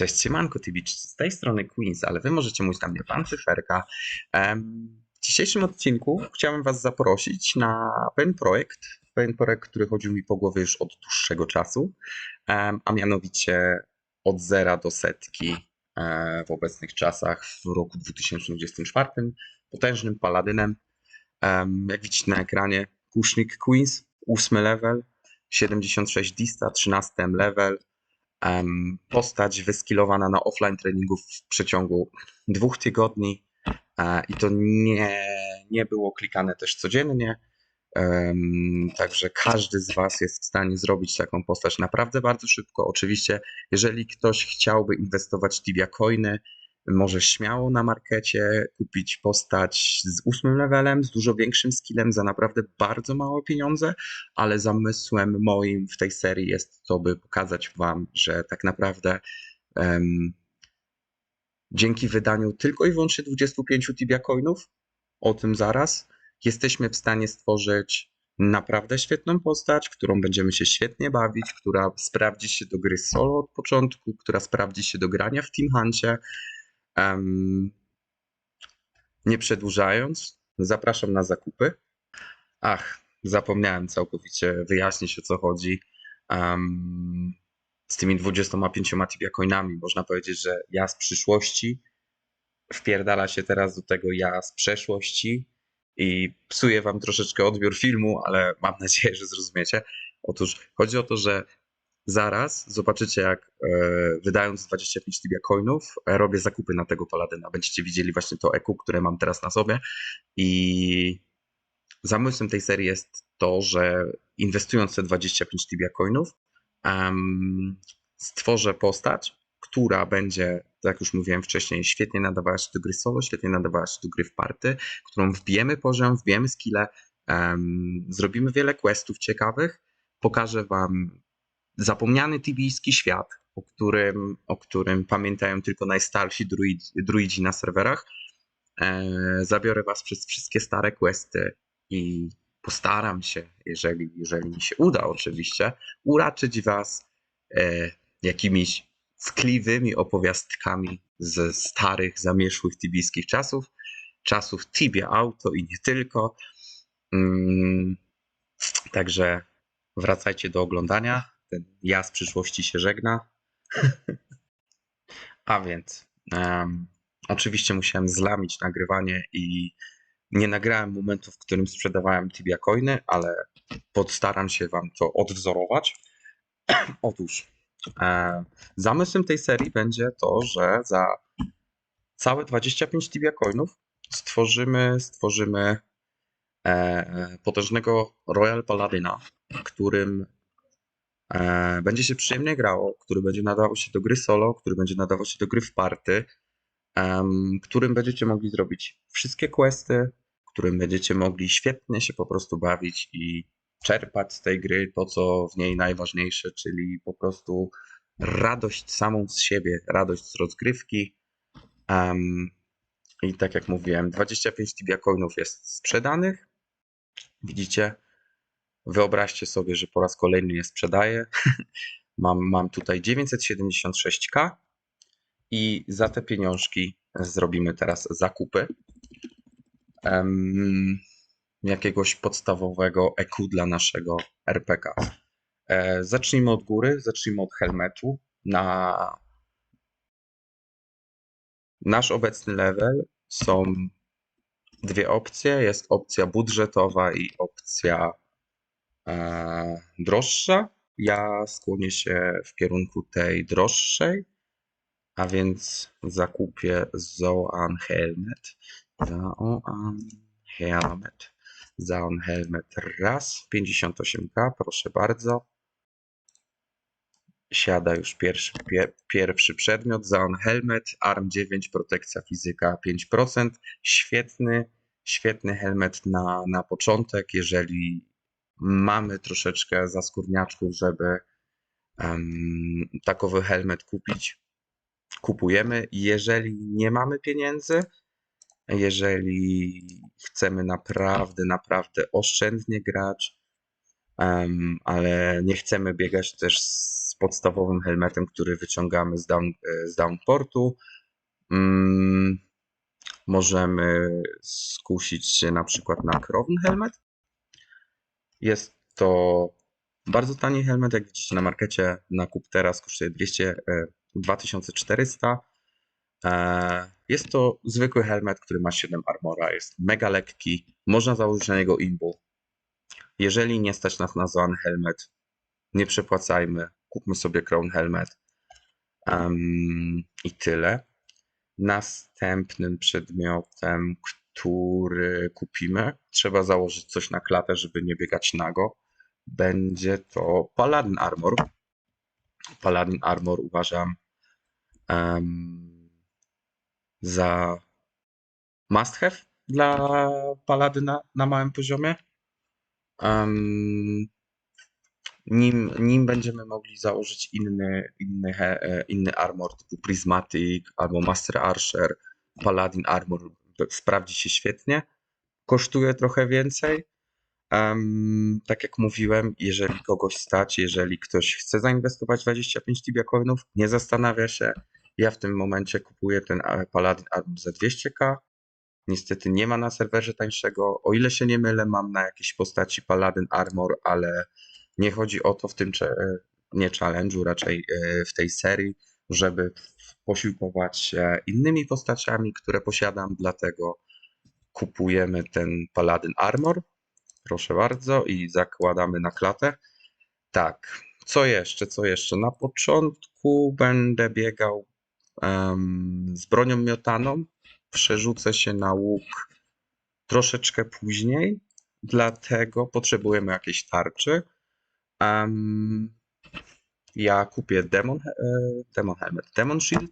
Cześć, siemanko Tibicz, z tej strony Queens, ale wy możecie mówić na mnie pan Cyferka. W dzisiejszym odcinku chciałem was zaprosić na pewien projekt, pewien projekt, który chodził mi po głowie już od dłuższego czasu, a mianowicie od zera do setki e, w obecnych czasach w roku 2024 potężnym paladynem. Em, Jak widzicie na ekranie, Kusznik Queens, ósmy level, 76 dista, 13 level, postać wyskilowana na offline treningu w przeciągu dwóch tygodni e, i to nie, nie było klikane też codziennie. Także każdy z Was jest w stanie zrobić taką postać naprawdę bardzo szybko. Oczywiście, jeżeli ktoś chciałby inwestować w Tibia Coiny, może śmiało na markecie kupić postać z ósmym levelem, z dużo większym skillem za naprawdę bardzo małe pieniądze, ale zamysłem moim w tej serii jest to, by pokazać Wam, że tak naprawdę em, dzięki wydaniu tylko i wyłącznie 25 Tibia Coinów, o tym zaraz, jesteśmy w stanie stworzyć naprawdę świetną postać, którą będziemy się świetnie bawić, która sprawdzi się do gry solo od początku, która sprawdzi się do grania w Team Huncie. Nie przedłużając, zapraszam na zakupy. Ach, zapomniałem całkowicie wyjaśnić o co chodzi. Z tymi 25 Tibia coinami można powiedzieć, że ja z przyszłości wpierdala się teraz do tego ja z przeszłości i psuje wam troszeczkę odbiór filmu, ale mam nadzieję, że zrozumiecie. Otóż chodzi o to, że zaraz zobaczycie, jak e, wydając 25 Tibia coinów, e, robię zakupy na tego paladyna. Będziecie widzieli właśnie to EQ, które mam teraz na sobie. I zamysłem tej serii jest to, że inwestując te 25 Tibia coinów, stworzę postać, która będzie, tak jak już mówiłem wcześniej, świetnie nadawała się do gry solo, świetnie nadawała się do gry w party, którą wbijemy poziom, wbijemy skille, em, zrobimy wiele questów ciekawych, pokażę wam zapomniany tibijski świat, o którym, o którym pamiętają tylko najstarsi druidzi, druidzi na serwerach. E, zabiorę was przez wszystkie stare questy i postaram się, jeżeli, jeżeli mi się uda oczywiście, uraczyć was e, jakimiś tkliwymi opowiastkami ze starych, zamieszłych tibijskich czasów, czasów Tibia Auto i nie tylko. Mm, Także wracajcie do oglądania. Ten ja z przyszłości się żegna. A więc, em, oczywiście musiałem zlamić nagrywanie i nie nagrałem momentu, w którym sprzedawałem Tibia Coiny, ale postaram się Wam to odwzorować. Otóż, e, zamysłem tej serii będzie to, że za całe 25 Tibia Coinów stworzymy, stworzymy e, potężnego Royal Paladyna, którym będzie się przyjemnie grało, który będzie nadawał się do gry solo, który będzie nadawał się do gry w party, którym będziecie mogli zrobić wszystkie questy, którym będziecie mogli świetnie się po prostu bawić i czerpać z tej gry to, co w niej najważniejsze, czyli po prostu radość samą z siebie, radość z rozgrywki. I tak jak mówiłem, 25 Tibia coinów jest sprzedanych. Widzicie? Wyobraźcie sobie, że po raz kolejny je sprzedaję. mam, mam tutaj 976k i za te pieniążki zrobimy teraz zakupy em, jakiegoś podstawowego EQ dla naszego RPK. E, zacznijmy od góry, zacznijmy od helmetu. Na nasz obecny level są dwie opcje. Jest opcja budżetowa i opcja droższa. Ja skłonię się w kierunku tej droższej, a więc zakupię Zoan Helmet. Zoan Helmet. Zoan Helmet raz, 58k, proszę bardzo. Siada już pierwszy, pie, pierwszy przedmiot. Zoan Helmet, ARM 9, protekcja fizyka 5%. Świetny, świetny helmet na, na początek, jeżeli mamy troszeczkę zaskórniaczków, żeby em, takowy helmet kupić, kupujemy. Jeżeli nie mamy pieniędzy, jeżeli chcemy naprawdę, naprawdę oszczędnie grać, em, ale nie chcemy biegać też z podstawowym helmetem, który wyciągamy z, down, e, z downportu. Mm, możemy skusić się na przykład na Crown helmet. Jest to bardzo tani helmet, jak widzicie na markecie. Nakup teraz kosztuje 200, e, 2400. E, Jest to zwykły helmet, który ma 7 armora, jest mega lekki, można założyć na niego imbu. Jeżeli nie stać nas na Zoan helmet, nie przepłacajmy, kupmy sobie Crown helmet Em, i tyle. Następnym przedmiotem, który kupimy, trzeba założyć coś na klatę, żeby nie biegać nago. Będzie to Paladin Armor. Paladin Armor uważam em, za must have dla Paladyna na małym poziomie. Em, nim, nim będziemy mogli założyć inny, inny, e, inny armor typu Prismatic albo Master Archer, Paladin Armor sprawdzi się świetnie. Kosztuje trochę więcej. Em, tak jak mówiłem, jeżeli kogoś stać, jeżeli ktoś chce zainwestować 25 Tibia coinów, nie zastanawia się. Ja w tym momencie kupuję ten Paladin Armor za 200k. Niestety nie ma na serwerze tańszego. O ile się nie mylę, mam na jakiejś postaci Paladin Armor, ale nie chodzi o to w tym, nie challenge'u, raczej e, w tej serii, żeby posiłkować się innymi postaciami, które posiadam, dlatego kupujemy ten Paladin Armor. Proszę bardzo i zakładamy na klatę. Tak, co jeszcze, co jeszcze? Na początku będę biegał em, z bronią miotaną. Przerzucę się na łuk troszeczkę później, dlatego potrzebujemy jakiejś tarczy. Em, ja kupię Demon, e, Demon Helmet, Demon Shield,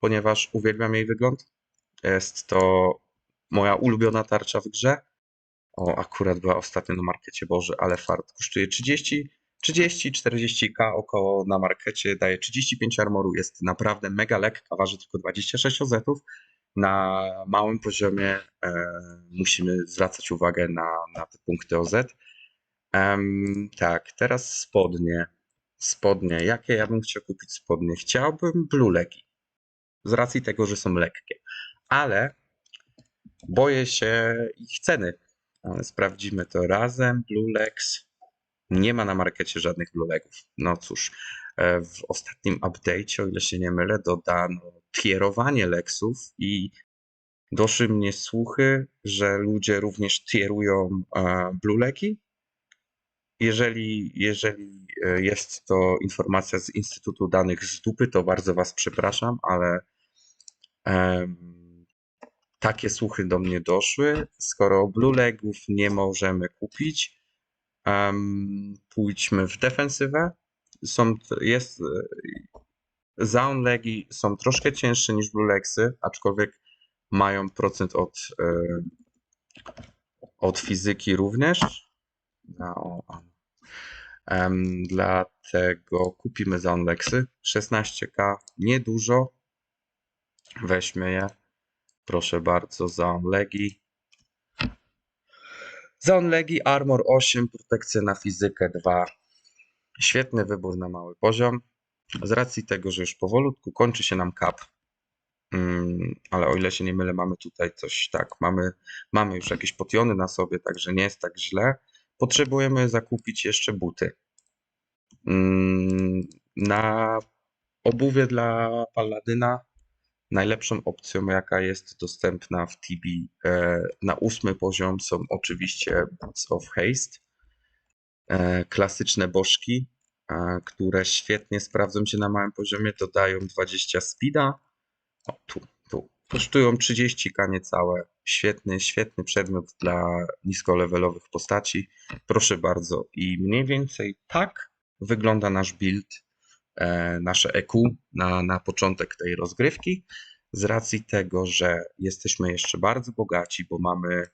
ponieważ uwielbiam jej wygląd. Jest to moja ulubiona tarcza w grze. O, akurat była ostatnio na markecie, Boże, ale fart. Kosztuje 30, 30-40k około na markecie, daje 35 armoru, jest naprawdę mega lekka, waży tylko 26 ozetów. Na małym poziomie e, musimy zwracać uwagę na, na te punkty OZ. Tak, teraz spodnie. Spodnie. Jakie ja bym chciał kupić spodnie? Chciałbym Blue Legi. Z racji tego, że są lekkie. Ale boję się ich ceny. Sprawdzimy to razem. Blue Legs. Nie ma na markecie żadnych Blue Legów. No cóż, e, w ostatnim update'cie, o ile się nie mylę, dodano tierowanie Lexów i doszły mnie słuchy, że ludzie również tierują e, Blue Legi. Jeżeli, jeżeli e, jest to informacja z Instytutu Danych z dupy, to bardzo Was przepraszam, ale takie słuchy do mnie doszły. Skoro Blue Legów nie możemy kupić, em, pójdźmy w defensywę. Są, jest, e, Zaun Legi są troszkę cięższe niż Blue Legsy, aczkolwiek mają procent od, e, od fizyki również. No, dlatego kupimy za Onlexy. 16k, niedużo. Weźmy je. Proszę bardzo, za Onlegi. Za Onlegi Armor 8, protekcja na fizykę 2. Świetny wybór na mały poziom. Z racji tego, że już powolutku kończy się nam cap. Mm, ale o ile się nie mylę, mamy tutaj coś tak. Mamy, mamy już jakieś potiony na sobie, także nie jest tak źle. Potrzebujemy zakupić jeszcze buty. Mm, Na obuwie dla Paladyna najlepszą opcją, jaka jest dostępna w TB e, na ósmy poziom są oczywiście Boots of Haste. E, Klasyczne bożki, e, które świetnie sprawdzą się na małym poziomie, dodają 20 speeda. O, tu. Kosztują 30k niecałe. Świetny, świetny przedmiot dla niskolevelowych postaci. Proszę bardzo. I mniej więcej tak wygląda nasz build, e, nasze EQ na, na początek tej rozgrywki. Z racji tego, że jesteśmy jeszcze bardzo bogaci, bo mamy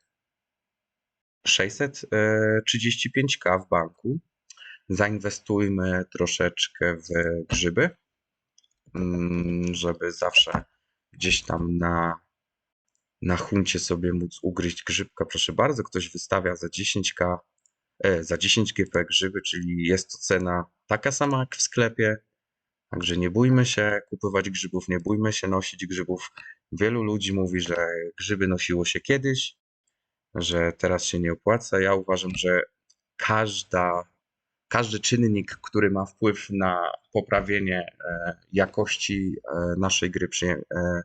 635k w banku, zainwestujmy troszeczkę w grzyby, mm, żeby zawsze gdzieś tam na, na huncie sobie móc ugryźć grzybka. Proszę bardzo, ktoś wystawia za 10k, e, za 10 GP grzyby, czyli jest to cena taka sama jak w sklepie. Także nie bójmy się kupować grzybów, nie bójmy się nosić grzybów. Wielu ludzi mówi, że grzyby nosiło się kiedyś, że teraz się nie opłaca. Ja uważam, że każda, każdy czynnik, który ma wpływ na poprawienie e, jakości e, naszej gry, e,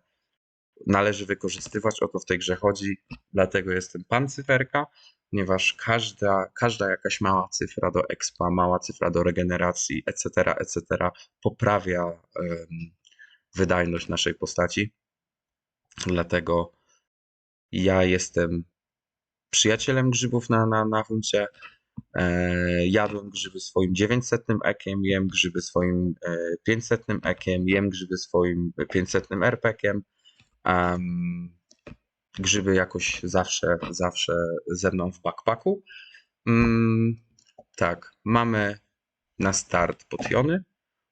należy wykorzystywać. O to w tej grze chodzi. Dlatego jestem pan cyferka, ponieważ każda, każda jakaś mała cyfra do expa, mała cyfra do regeneracji, etc., etc., poprawia wydajność naszej postaci. Dlatego ja jestem przyjacielem grzybów na, na, na huncie. E, jadłem grzyby swoim 900 ekiem, jem grzyby swoim e, 500 ekiem, jem grzyby swoim 500 RPkiem. Grzyby jakoś zawsze, zawsze ze mną w backpacku. Mm, tak, mamy na start potiony.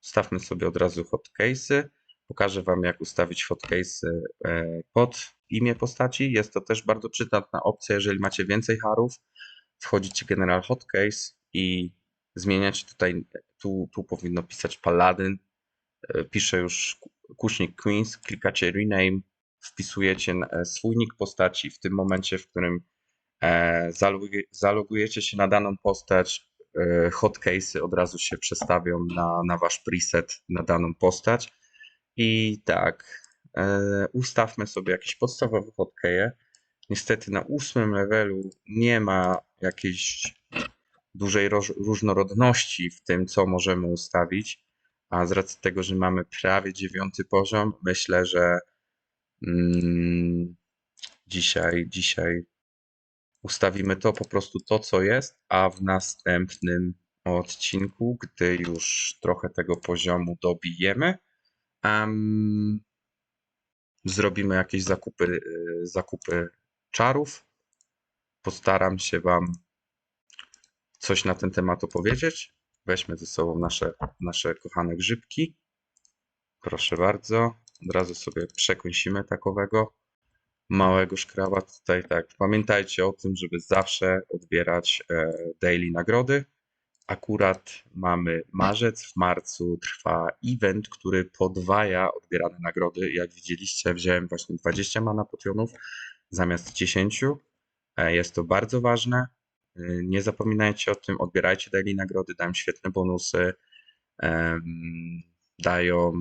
Stawmy sobie od razu hotcase'y. Pokażę Wam, jak ustawić hotcase'y e, pod imię postaci. Jest to też bardzo przydatna opcja, jeżeli macie więcej harów. Wchodzicie General Hotcase i zmieniacie tutaj, tu, tu powinno pisać Paladin. E, Pisze już kusznik Queens, klikacie Rename, wpisujecie e, swój nick postaci w tym momencie, w którym e, zalogu- zalogujecie się na daną postać, hotcase'y od razu się przestawią na, na wasz preset, na daną postać. I tak, ustawmy sobie jakieś podstawowe hotkeje. Niestety na ósmym levelu nie ma jakiejś dużej różnorodności w tym, co możemy ustawić. A z racji tego, że mamy prawie dziewiąty poziom, myślę, że mm, dzisiaj, dzisiaj ustawimy to po prostu to, co jest, a w następnym odcinku, gdy już trochę tego poziomu dobijemy, em, zrobimy jakieś zakupy, y, zakupy czarów. Postaram się Wam coś na ten temat opowiedzieć. Weźmy ze sobą nasze, nasze kochane grzybki. Proszę bardzo. Od razu sobie przekąsimy takowego małego szkraba. Tutaj tak, pamiętajcie o tym, żeby zawsze odbierać e, daily nagrody. Akurat mamy marzec, w marcu trwa event, który podwaja odbierane nagrody. Jak widzieliście, wziąłem właśnie 20 mana potionów zamiast 10. E, Jest to bardzo ważne. E, Nie zapominajcie o tym, odbierajcie daily nagrody, dają świetne bonusy. Dają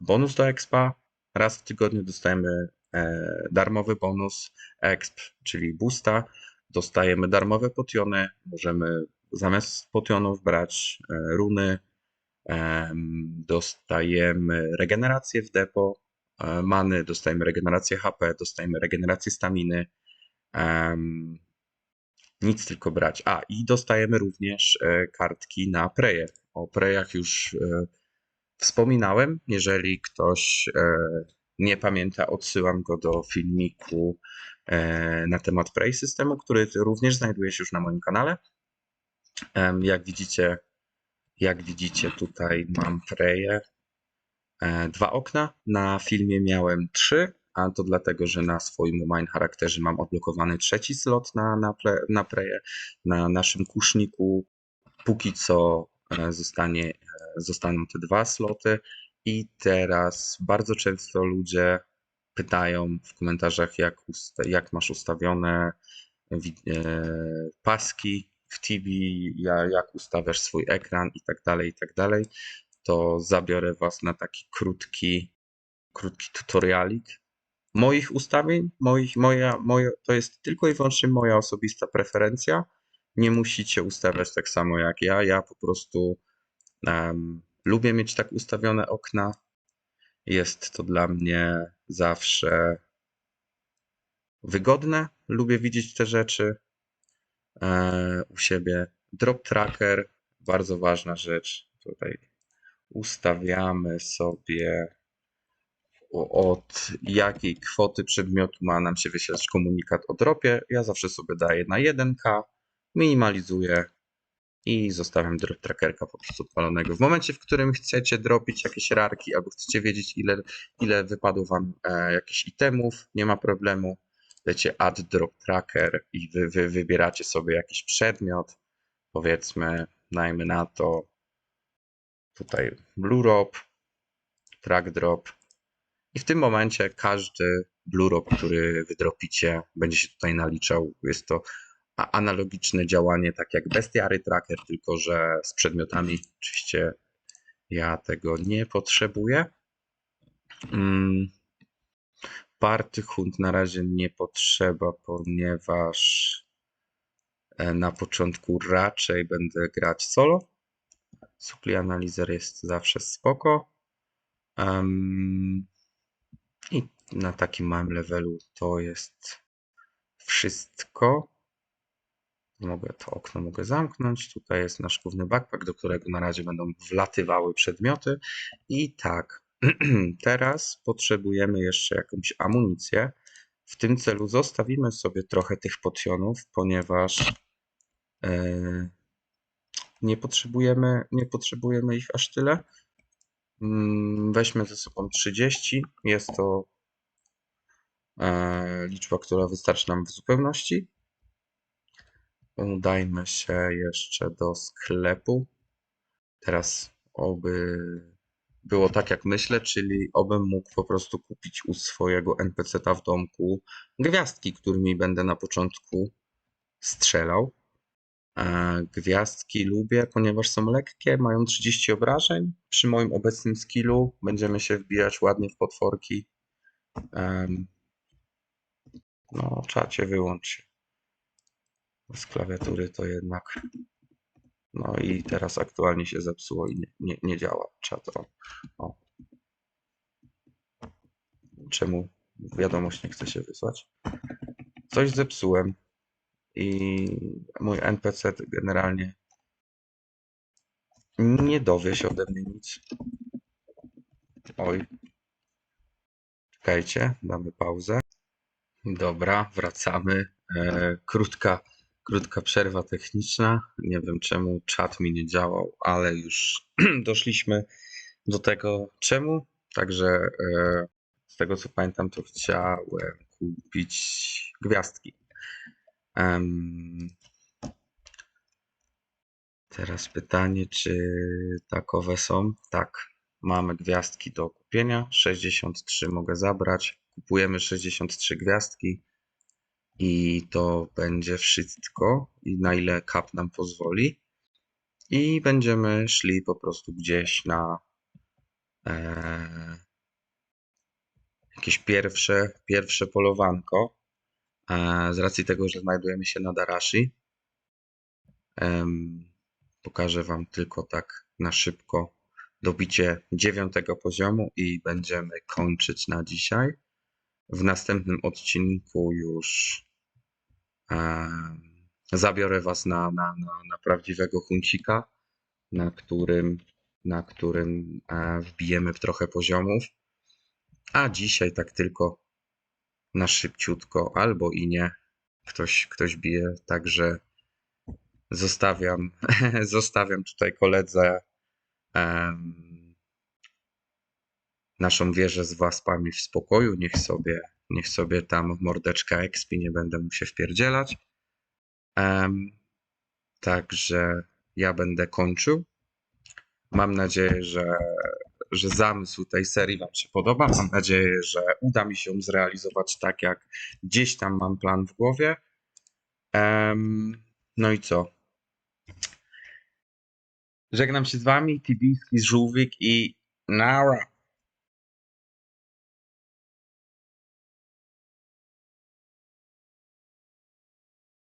bonus do expa. Raz w tygodniu dostajemy e, darmowy bonus exp, czyli boosta. Dostajemy darmowe potiony. Możemy zamiast potionów brać runy. Em, Dostajemy regenerację w depo many, dostajemy regenerację HP, dostajemy regenerację staminy. Em, nic tylko brać. A i dostajemy również e, kartki na preje. O prejach już e, wspominałem. Jeżeli ktoś e, nie pamięta, odsyłam go do filmiku na temat Prey systemu, który również znajduje się już na moim kanale. Jak widzicie, jak widzicie tutaj mam Preję. E, Dwa okna. Na filmie miałem trzy, to dlatego, że na swoim main charakterze mam odblokowany trzeci slot na, na, na Preję. Na naszym kuszniku póki co e, zostanie, e, zostaną te dwa sloty. I teraz bardzo często ludzie pytają w komentarzach, jak, jak masz ustawione wi- e, paski w TV, ja- jak ustawiasz swój ekran i tak dalej, i tak dalej. To zabiorę Was na taki krótki, krótki tutorialik moich ustawień. Moich, moja, moja, to jest tylko i wyłącznie moja osobista preferencja. Nie musicie ustawiać tak samo jak ja. Ja po prostu em, lubię mieć tak ustawione okna. Jest to dla mnie zawsze wygodne. Lubię widzieć te rzeczy e, u siebie. Drop tracker, bardzo ważna rzecz. Tutaj ustawiamy sobie od jakiej kwoty przedmiotu ma nam się wyświetlać komunikat o dropie. Ja zawsze sobie daję na 1K, minimalizuję i zostawiam drop trackerka po prostu odpalonego. W momencie, w którym chcecie dropić jakieś rarki albo chcecie wiedzieć ile, ile wypadło wam e, jakichś itemów, nie ma problemu. Dajcie add drop tracker i wy, wy wybieracie sobie jakiś przedmiot. Powiedzmy, dajmy na to tutaj blue rob, track drop i w tym momencie każdy blue rob, który wydropicie będzie się tutaj naliczał. Jest to analogiczne działanie tak jak bestiary tracker, tylko że z przedmiotami. Oczywiście ja tego nie potrzebuję. Mm. Party hunt na razie nie potrzeba, ponieważ e, na początku raczej będę grać solo. Supply Analyzer jest zawsze spoko. Na takim małym levelu to jest wszystko. Mogę to okno mogę zamknąć. Tutaj jest nasz główny backpack, do którego na razie będą wlatywały przedmioty. I tak, teraz potrzebujemy jeszcze jakąś amunicję. W tym celu zostawimy sobie trochę tych potionów, ponieważ e, nie potrzebujemy, nie potrzebujemy ich aż tyle. Mm, Weźmy ze sobą 30. Jest to liczba, która wystarczy nam w zupełności. Udajmy się jeszcze do sklepu. Teraz oby było tak, jak myślę, czyli obym mógł po prostu kupić u swojego NPC-ta w domku gwiazdki, którymi będę na początku strzelał. E, Gwiazdki lubię, ponieważ są lekkie, mają 30 obrażeń. Przy moim obecnym skillu będziemy się wbijać ładnie w potworki. No, czacie wyłącz się. Z klawiatury to jednak. No i teraz aktualnie się zepsuło i nie, nie, nie działa czat. O, o. Czemu wiadomość nie chce się wysłać? Coś zepsułem i mój NPC generalnie nie dowie się ode mnie nic. Oj. Czekajcie, damy pauzę. Dobra, wracamy. E, krótka, krótka przerwa techniczna. Nie wiem czemu czat mi nie działał, ale już doszliśmy do tego czemu. Także e, z tego co pamiętam, to chciałem kupić gwiazdki. Em, teraz pytanie, czy takowe są? Tak, mamy gwiazdki do kupienia. 63 mogę zabrać. Kupujemy 63 gwiazdki i to będzie wszystko. I na ile kap nam pozwoli. I będziemy szli po prostu gdzieś na e, jakieś pierwsze, pierwsze polowanko. E, z racji tego, że znajdujemy się na Darashi. Em, pokażę Wam tylko tak na szybko dobicie dziewiątego poziomu i będziemy kończyć na dzisiaj. W następnym odcinku już em, zabiorę Was na, na, na, na prawdziwego huncika, na którym, na którym e, wbijemy w trochę poziomów. A dzisiaj tak tylko na szybciutko, albo i nie. Ktoś, ktoś bije, także zostawiam, zostawiam tutaj koledze em, naszą wieżę z waspami w spokoju. Niech sobie, niech sobie tam mordeczka expi, nie będę mu się wpierdzielać. Em, także ja będę kończył. Mam nadzieję, że, że zamysł tej serii Wam się podoba. Mam nadzieję, że uda mi się zrealizować tak, jak gdzieś tam mam plan w głowie. Em, no i co? Żegnam się z Wami, Tibijski, Żółwik i Nara.